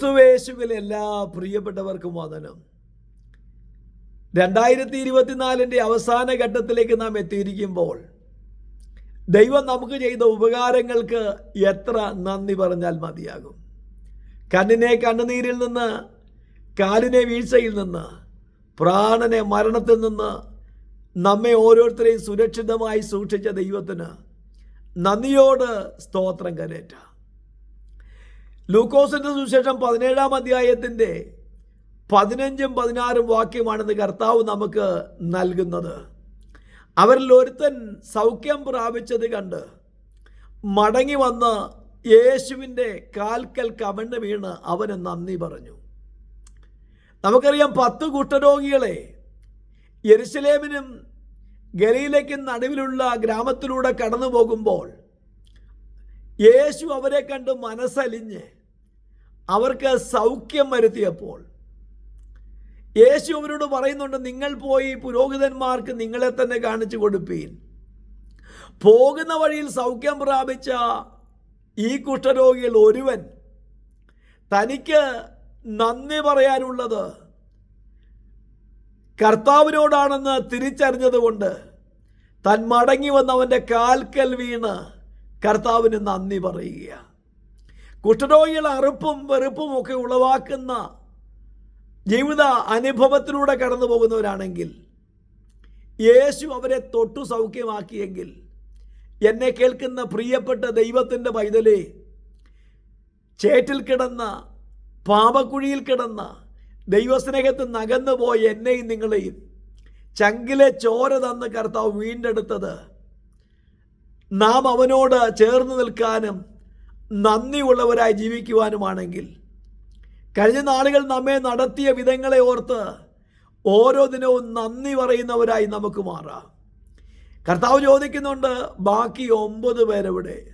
ക്രിസ്തുവേശുവിൽ എല്ലാ പ്രിയപ്പെട്ടവർക്കും വന്ദനം. രണ്ടായിരത്തി ഇരുപത്തിനാലിന്റെ അവസാന ഘട്ടത്തിലേക്ക് നാം എത്തിയിരിക്കുമ്പോൾ ദൈവം നമുക്ക് ചെയ്ത ഉപകാരങ്ങൾക്ക് എത്ര നന്ദി പറഞ്ഞാൽ മതിയാകും. കണ്ണിനെ കണ്ണുനീരിൽ നിന്ന് കാലിനെ വീഴ്ചയിൽ നിന്ന് പ്രാണനെ മരണത്തിൽ നിന്ന് നമ്മെ ഓരോരുത്തരെയും സുരക്ഷിതമായി സൂക്ഷിച്ച ദൈവത്തിന് നന്ദിയോട് സ്തോത്രം കരേറ്റ. ലൂക്കോസിന്റെ സുവിശേഷം പതിനേഴാം അധ്യായത്തിന്റെ പതിനഞ്ചും പതിനാറും വാക്യമാണെന്ന് കർത്താവ് നമുക്ക് നൽകുന്നത്. അവരിൽ ഒരുത്തൻ സൗഖ്യം പ്രാപിച്ചത് കണ്ട് മടങ്ങി വന്ന് യേശുവിന്റെ കാൽക്കൽ കമണ്ണ് വീണ് അവന് നന്ദി പറഞ്ഞു. നമുക്കറിയാം പത്ത് കുഷ്ഠരോഗികളെ യെരുസലേമിനും ഗലയിലേക്കും നടുവിലുള്ള ഗ്രാമത്തിലൂടെ കടന്നു പോകുമ്പോൾ യേശു അവരെ കണ്ട് മനസ്സലിഞ്ഞ് അവർക്ക് സൗഖ്യം വരുത്തിയപ്പോൾ യേശു അവരോട് പറയുന്നുണ്ട് നിങ്ങൾ പോയി പുരോഹിതന്മാർക്ക് നിങ്ങളെ തന്നെ കാണിച്ചു കൊടുപ്പീൻ. പോകുന്ന വഴിയിൽ സൗഖ്യം പ്രാപിച്ച ഈ കുഷ്ഠരോഗികൾ ഒരുവൻ തനിക്ക് നന്ദി പറയാനുള്ളത് കർത്താവിനോടാണെന്ന് തിരിച്ചറിഞ്ഞതുകൊണ്ട് താൻ മടങ്ങി വന്നവന്റെ കാൽക്കൽ വീണ് കർത്താവിന് നന്ദി പറയുക കുഷ്ഠരോഗികൾ അറുപ്പും വെറുപ്പും ഒക്കെ ഉളവാക്കുന്ന ജീവിത അനുഭവത്തിലൂടെ കടന്നു പോകുന്നവരാണെങ്കിൽ യേശു അവരെ തൊട്ടു സൗഖ്യമാക്കിയെങ്കിൽ എന്നെ കേൾക്കുന്ന പ്രിയപ്പെട്ട ദൈവത്തിന്റെ പൈതലെ ചേറ്റിൽ കിടന്ന പാപക്കുഴിയിൽ കിടന്ന ദൈവസ്നേഹത്തിൽ നകന്നു പോയ എന്നെയും നിങ്ങളെയും ചങ്കിലെ ചോര തന്ന് കർത്താവ് വീണ്ടെടുത്തത് നാം അവനോട് ചേർന്ന് നിൽക്കാനും നന്ദിയുള്ളവരായി ജീവിക്കുവാനുമാണെങ്കിൽ കഴിഞ്ഞ നാളുകൾ നമ്മെ നടത്തിയ വിധങ്ങളെ ഓർത്ത് ഓരോ ദിനവും നന്ദി പറയുന്നവരായി നമുക്ക് മാറാം. കർത്താവ് ചോദിക്കുന്നുണ്ട് ബാക്കി ഒമ്പത് പേരെവിടെ?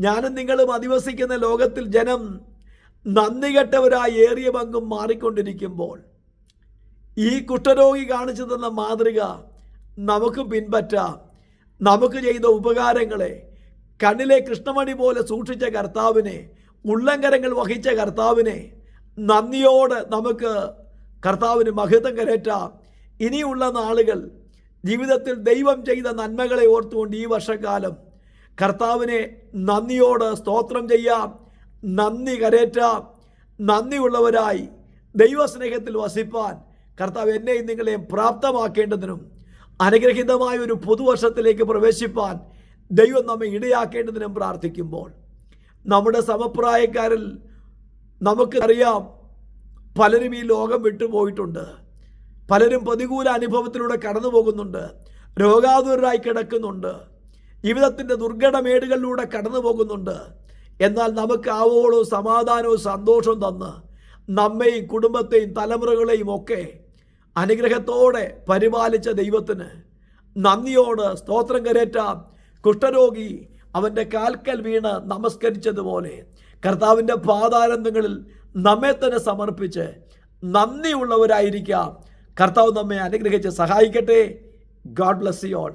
ഞാനും നിങ്ങളും അധിവസിക്കുന്ന ലോകത്തിൽ ജനം നന്ദി കെട്ടവരായി ഏറിയ പങ്കും മാറിക്കൊണ്ടിരിക്കുമ്പോൾ ഈ കുഷ്ഠരോഗി കാണിച്ചു തന്ന മാതൃക നമുക്ക് പിൻപറ്റാം. നമുക്ക് ചെയ്ത ഉപകാരങ്ങളെ കണ്ണിലെ കൃഷ്ണമണി പോലെ സൂക്ഷിച്ച കർത്താവിനെ ഉള്ളങ്കരങ്ങൾ വഹിച്ച കർത്താവിനെ നന്ദിയോട് നമുക്ക് കർത്താവിന് മഹത്വം കരേറ്റാം. ഇനിയുള്ള നാളുകൾ ജീവിതത്തിൽ ദൈവം ചെയ്ത നന്മകളെ ഓർത്തുകൊണ്ട് ഈ വർഷക്കാലം കർത്താവിനെ നന്ദിയോട് സ്തോത്രം ചെയ്യാം. നന്ദി കരേറ്റാം. നന്ദിയുള്ളവരായി ദൈവസ്നേഹത്തിൽ വസിപ്പാൻ കർത്താവ് എന്നെയും നിങ്ങളെയും പ്രാപ്തമാക്കേണ്ടതിനും അനുഗ്രഹീതമായ ഒരു പുതുവർഷത്തിലേക്ക് പ്രവേശിപ്പാൻ ദൈവം നമ്മെ ഇടയാക്കേണ്ടതിനും പ്രാർത്ഥിക്കുമ്പോൾ നമ്മുടെ സമപ്രായക്കാരിൽ നമുക്ക് അറിയാം പലരും ഈ ലോകം വിട്ടുപോയിട്ടുണ്ട്. പലരും പ്രതികൂല അനുഭവത്തിലൂടെ കടന്നു പോകുന്നുണ്ട് രോഗാതുരായി കിടക്കുന്നുണ്ട്. ജീവിതത്തിന്റെ ദുർഘടമേടുകളിലൂടെ കടന്നു പോകുന്നുണ്ട് എന്നാൽ നമുക്ക് ആവോളവും സമാധാനവും സന്തോഷവും തന്ന് നമ്മെയും കുടുംബത്തെയും തലമുറകളെയും ഒക്കെ അനുഗ്രഹത്തോടെ പരിപാലിച്ച ദൈവത്തിന് നന്ദിയോട് സ്തോത്രം കരേറ്റാം കുഷ്ഠരോഗി അവന്റെ കാൽക്കൽ വീണ് നമസ്കരിച്ചതുപോലെ കർത്താവിന്റെ പാതാനന്ദങ്ങളിൽ നമ്മെ തന്നെ സമർപ്പിച്ച് നന്ദിയുള്ളവരായിരിക്കാം. കർത്താവ് നമ്മെ അനുഗ്രഹിച്ച് സഹായിക്കട്ടെ. God bless you all